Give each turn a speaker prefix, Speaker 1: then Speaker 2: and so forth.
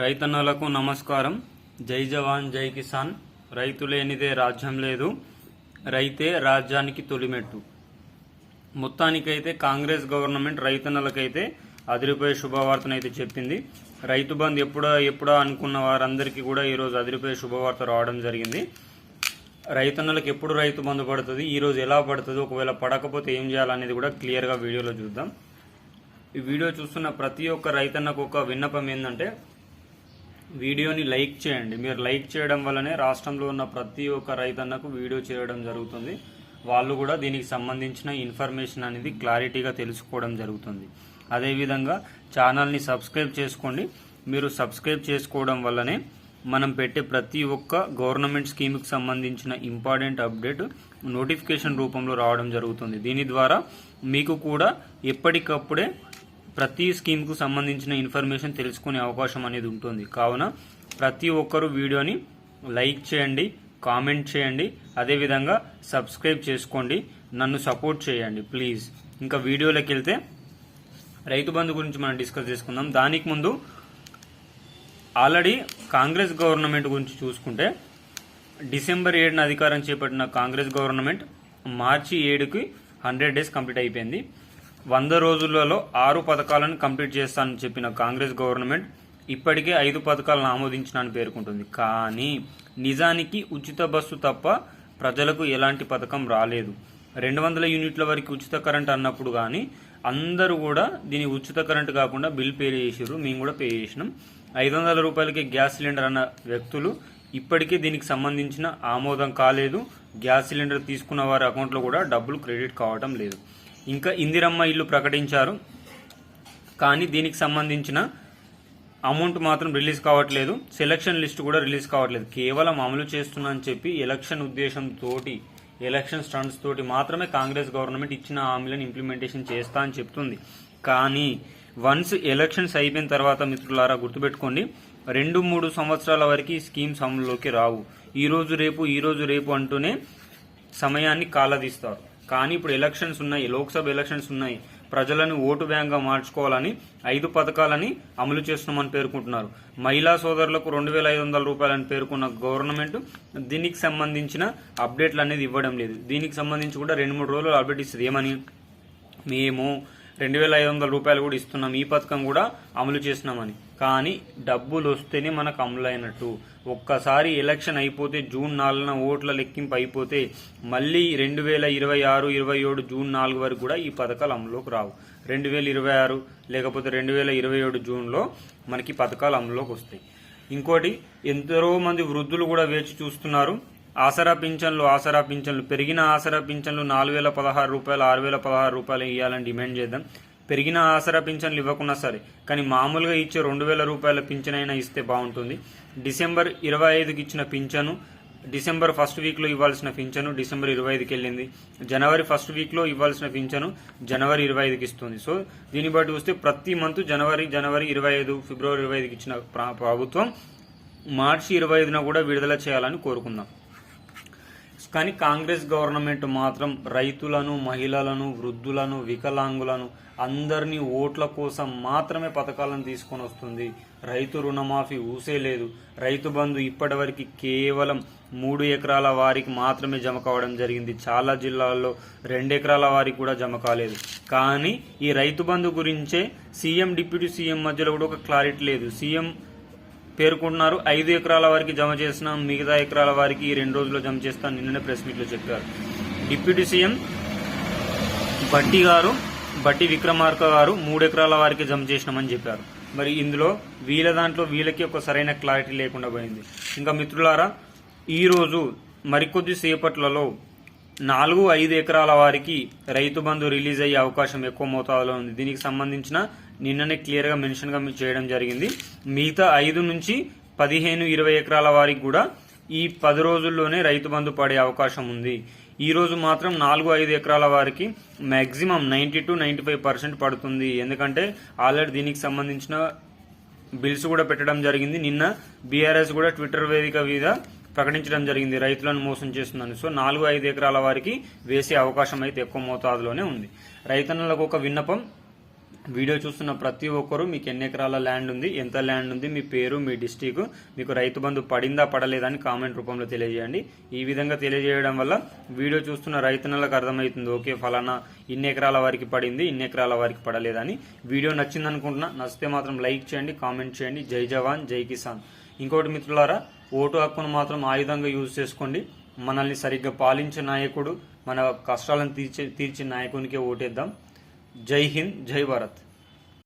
Speaker 1: రైతన్నలకు నమస్కారం. జై జవాన్ జై కిసాన్. రైతు లేనిదే రాజ్యం లేదు. రైతే రాజ్యానికి తొలిమెట్టు. మొత్తానికైతే కాంగ్రెస్ గవర్నమెంట్ రైతన్నలకైతే అదిరిపోయే శుభవార్తనైతే చెప్పింది. రైతు బంద్ ఎప్పుడా ఎప్పుడా అనుకున్న వారందరికీ కూడా ఈరోజు అదిరిపోయే శుభవార్త రావడం జరిగింది. రైతన్నలకు ఎప్పుడు రైతు బంధు పడుతుంది ఈరోజు ఎలా పడుతుంది ఒకవేళ పడకపోతే ఏం చేయాలనేది కూడా క్లియర్గా వీడియోలో చూద్దాం. ఈ వీడియో చూస్తున్న ప్రతి ఒక్క రైతన్నకు ఒక విన్నపం ఏంటంటే వీడియోని లైక్ చేయండి. మీరు లైక్ చేయడం వల్లనే రాష్ట్రంలో ఉన్న ప్రతి ఒక్క రైతన్నకు వీడియో చేయడం జరుగుతుంది. వాళ్ళు కూడా దీనికి సంబంధించిన ఇన్ఫర్మేషన్ అనేది క్లారిటీగా తెలుసుకోవడం జరుగుతుంది. అదేవిధంగా ఛానల్ని సబ్స్క్రైబ్ చేసుకోండి. మీరు సబ్స్క్రైబ్ చేసుకోవడం వల్లనే మనం పెట్టే ప్రతి ఒక్క గవర్నమెంట్ స్కీమ్కి సంబంధించిన ఇంపార్టెంట్ అప్డేట్ నోటిఫికేషన్ రూపంలో రావడం జరుగుతుంది. దీని ద్వారా మీకు కూడా ఎప్పటికప్పుడే ప్రతి స్కీమ్కు సంబంధించిన ఇన్ఫర్మేషన్ తెలుసుకునే అవకాశం అనేది ఉంటుంది. కావున ప్రతి ఒక్కరూ వీడియోని లైక్ చేయండి కామెంట్ చేయండి అదేవిధంగా సబ్స్క్రైబ్ చేసుకోండి నన్ను సపోర్ట్ చేయండి ప్లీజ్. ఇంకా వీడియోలోకి వెళ్తే రైతు బంధు గురించి మనం డిస్కస్ చేసుకుందాం. దానికి ముందు ఆల్రెడీ కాంగ్రెస్ గవర్నమెంట్ గురించి చూసుకుంటే డిసెంబర్ ఏడున అధికారం చేపట్టిన కాంగ్రెస్ గవర్నమెంట్ మార్చి ఏడుకి హండ్రెడ్ డేస్ కంప్లీట్ అయిపోయింది. వంద రోజులలో ఆరు పథకాలను కంప్లీట్ చేస్తానని చెప్పిన కాంగ్రెస్ గవర్నమెంట్ ఇప్పటికే ఐదు పథకాలను ఆమోదించినని పేర్కొంటుంది. కానీ నిజానికి ఉచిత బస్సు తప్ప ప్రజలకు ఎలాంటి పథకం రాలేదు. రెండు వందల యూనిట్ల వరకు ఉచిత కరెంట్ అన్నప్పుడు కానీ అందరూ కూడా దీని ఉచిత కరెంట్ కాకుండా బిల్ పే చేసారు మేము కూడా పే చేసినాం. ఐదు వందల రూపాయలకి గ్యాస్ సిలిండర్ అన్న వ్యక్తులు ఇప్పటికే దీనికి సంబంధించిన ఆమోదం కాలేదు. గ్యాస్ సిలిండర్ తీసుకున్న వారి అకౌంట్లో కూడా డబ్బులు క్రెడిట్ కావటం లేదు. ఇంకా ఇందిరమ్మ ఇల్లు ప్రకటించారు. కానీ దీనికి సంబంధించిన అమౌంట్ మాత్రం రిలీజ్ కావట్లేదు. సెలక్షన్ లిస్ట్ కూడా రిలీజ్ కావట్లేదు. కేవలం అమలు చేస్తున్నా అని చెప్పి ఎలక్షన్ ఉద్దేశంతో ఎలక్షన్ స్టంట్స్ తోటి మాత్రమే కాంగ్రెస్ గవర్నమెంట్ ఇచ్చిన హామీలను ఇంప్లిమెంటేషన్ చేస్తా అని చెప్తుంది. కానీ వన్స్ ఎలక్షన్స్ అయిపోయిన తర్వాత మిత్రులారా గుర్తుపెట్టుకోండి రెండు మూడు సంవత్సరాల వరకు ఈ స్కీమ్స్ అమలులోకి రావు. ఈరోజు రేపు ఈరోజు రేపు అంటూనే సమయాన్ని కాలదీస్తారు. కానీ ఇప్పుడు ఎలక్షన్స్ ఉన్నాయి లోక్సభ ఎలక్షన్స్ ఉన్నాయి. ప్రజలను ఓటు బ్యాంక్గా మార్చుకోవాలని ఐదు పథకాలని అమలు చేస్తున్నామని పేర్కొంటున్నారు. మహిళా సోదరులకు రెండు వేల ఐదు వందల రూపాయలని పేర్కొన్న గవర్నమెంట్ దీనికి సంబంధించిన అప్డేట్లు అనేది ఇవ్వడం లేదు. దీనికి సంబంధించి కూడా రెండు మూడు రోజులు అప్డేట్ ఇస్తుంది. ఏమని? మేము రెండు వేల ఐదు వందల రూపాయలు కూడా ఇస్తున్నాం. ఈ పథకం కూడా అమలు చేస్తున్నామని. కానీ డబ్బులు వస్తేనే మనకు అమలైనట్టు ఒక్కసారి ఎలక్షన్ అయిపోతే జూన్ నాలుగున ఓట్ల లెక్కింపు అయిపోతే మళ్ళీ రెండు వేల ఇరవై ఆరు ఇరవై ఏడు జూన్ నాలుగు వరకు కూడా ఈ పథకాలు అమలులోకి రావు. రెండు వేల ఇరవై ఆరు లేకపోతే రెండు వేల ఇరవై ఏడు జూన్లో మనకి పథకాలు అమలులోకి వస్తాయి. ఇంకోటి ఎంతో మంది వృద్ధులు కూడా వేచి చూస్తున్నారు. ఆసరా పింఛన్లు ఆసరా పింఛన్లు. పెరిగిన ఆసరా పింఛన్లు నాలుగు వేల పదహారు రూపాయలు ఆరు వేల పదహారు రూపాయలు ఇవ్వాలని డిమాండ్ చేద్దాం. పెరిగిన ఆసరా పింఛన్లు ఇవ్వకున్నా సరే కానీ మామూలుగా ఇచ్చే రెండు వేల రూపాయల పింఛన్ అయినా ఇస్తే బాగుంటుంది. డిసెంబర్ ఇరవై ఐదుకి ఇచ్చిన పింఛను డిసెంబర్ ఫస్ట్ వీక్లో ఇవ్వాల్సిన పింఛను డిసెంబర్ ఇరవై ఐదుకి వెళ్ళింది. జనవరి ఫస్ట్ వీక్లో ఇవ్వాల్సిన పింఛను జనవరి ఇరవై ఐదుకి ఇస్తుంది. సో దీన్ని బట్టి చూస్తే ప్రతి మంత్ జనవరి జనవరి ఇరవై ఐదు ఫిబ్రవరి ఇరవై ఐదుకి ఇచ్చిన ప్రభుత్వం మార్చి ఇరవై ఐదున కూడా విడుదల చేయాలని కోరుకుందాం. కానీ కాంగ్రెస్ గవర్నమెంట్ మాత్రం రైతులను మహిళలను వృద్ధులను వికలాంగులను అందరినీ ఓట్ల కోసం మాత్రమే పథకాలను తీసుకొని వస్తుంది. రైతు రుణమాఫీ ఊసే లేదు. రైతు బంధు ఇప్పటివరకు కేవలం మూడు ఎకరాల వారికి మాత్రమే జమ కావడం జరిగింది. చాలా జిల్లాల్లో రెండు ఎకరాల వారికి కూడా జమ కాలేదు. కానీ ఈ రైతు బంధు గురించే సీఎం డిప్యూటీ సీఎం మధ్యలో కూడా ఒక క్లారిటీ లేదు. సీఎం పేర్కొంటున్నారు. ఐదు ఎకరాల వారికి జమ చేసిన మిగతా ఎకరాల వారికి ఈ రెండు రోజుల్లో జమ చేస్తాను నిన్ననే ప్రెస్ మీట్లో చెప్పారు. డిప్యూటీ సీఎం బట్టి గారు బట్టి విక్రమార్క గారు మూడు ఎకరాల వారికి జమ చేసినామని చెప్పారు. మరి ఇందులో వీళ్ళ దాంట్లో వీళ్ళకి ఒక సరైన క్లారిటీ లేకుండా పోయింది. ఇంకా మిత్రులారా ఈ రోజు మరికొద్ది సేపట్లలో నాలుగు ఐదు ఎకరాల వారికి రైతు బంధు రిలీజ్ అయ్యే అవకాశం ఎక్కువ మోతాదులో ఉంది. దీనికి సంబంధించిన నిన్ననే క్లియర్గా మెన్షన్గా మీకు చేయడం జరిగింది. మిగతా ఐదు నుంచి పదిహేను ఇరవై ఎకరాల వారికి కూడా ఈ పది రోజుల్లోనే రైతు బంధు పడే అవకాశం ఉంది. ఈరోజు మాత్రం నాలుగు ఐదు ఎకరాల వారికి maximum ninety two ninety five percent పడుతుంది. ఎందుకంటే ఆల్రెడీ దీనికి సంబంధించిన బిల్స్ కూడా పెట్టడం జరిగింది. నిన్న బీఆర్ఎస్ కూడా ట్విట్టర్ వేదిక మీద ప్రకటించడం జరిగింది. రైతులను మోసం చేస్తుందని. సో నాలుగు ఐదు ఎకరాల వారికి వేసే అవకాశం అయితే ఎక్కువ మోతాదులోనే ఉంది. రైతన్నలకు ఒక విన్నపం. వీడియో చూస్తున్న ప్రతి ఒక్కరూ మీకు ఎన్ని ఎకరాల ల్యాండ్ ఉంది ఎంత ల్యాండ్ ఉంది మీ పేరు మీ డిస్టిక్ మీకు రైతు బంధు పడిందా పడలేదా అని కామెంట్ రూపంలో తెలియజేయండి. ఈ విధంగా తెలియజేయడం వల్ల వీడియో చూస్తున్న రైతన్నలకు అర్థమవుతుంది. ఓకే ఫలానా ఇన్ని ఎకరాల వారికి పడింది ఇన్ని ఎకరాల వారికి పడలేదని. వీడియో నచ్చిందనుకుంటున్నా నచ్చితే మాత్రం లైక్ చేయండి కామెంట్ చేయండి. జై జవాన్ జై కిసాన్. ఇంకోటి మిత్రులారా ఓటు హక్కును మాత్రం ఆయుధంగా యూజ్ చేసుకోండి. మనల్ని సరిగ్గా పాలించే నాయకుడు మన కష్టాలను తీర్చే తీర్చే నాయకునికే ఓటేద్దాం. జై హింద్ జై భారత్.